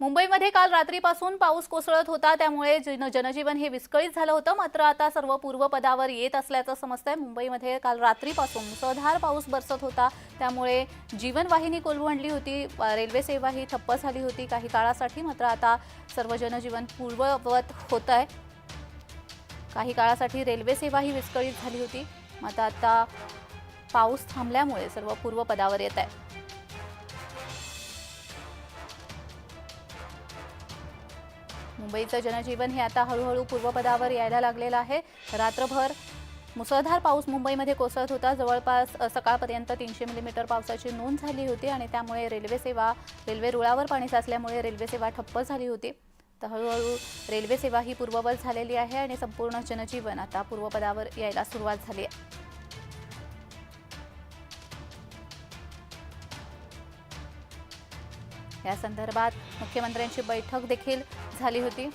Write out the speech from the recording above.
मुंबईमध्ये काल रात्रीपासून पाऊस कोसळत होता त्यामुळे जन जनजीवन हे विस्कळीत झालं होतं. मात्र आता सर्व पूर्वपदावर येत असल्याचं समजतंय. मुंबईमध्ये काल रात्रीपासून मुसळधार पाऊस बरसत होता. त्यामुळे जीवनवाहिनी कोलवंडली होती रेल्वे सेवा ही ठप्प झाली होती काही काळासाठी. मात्र आता सर्व जनजीवन पूर्ववत होत आहे काही काळासाठी रेल्वे सेवा ही विस्कळीत झाली होती. मात्र आता पाऊस थांबल्यामुळे सर्व पूर्वपदावर येत आहे मुंबईचं जनजीवन हे आता हळूहळू पूर्वपदावर यायला लागलेलं आहे. रात्रभर मुसळधार पाऊस मुंबईमध्ये कोसळत होता. जवळपास सकाळपर्यंत तीनशे मिलीमीटर पावसाची नोंद झाली होती आणि त्यामुळे रेल्वे सेवा रेल्वे रुळावर पाणी साचल्यामुळे रेल्वे सेवा ठप्प झाली होती. तर हळूहळू रेल्वे सेवा ही पूर्ववत झालेली आहे आणि संपूर्ण जनजीवन आता पूर्वपदावर यायला सुरुवात झाली आहे. या संदर्भात मुख्यमंत्र्यांची बैठक देखील झाली होती.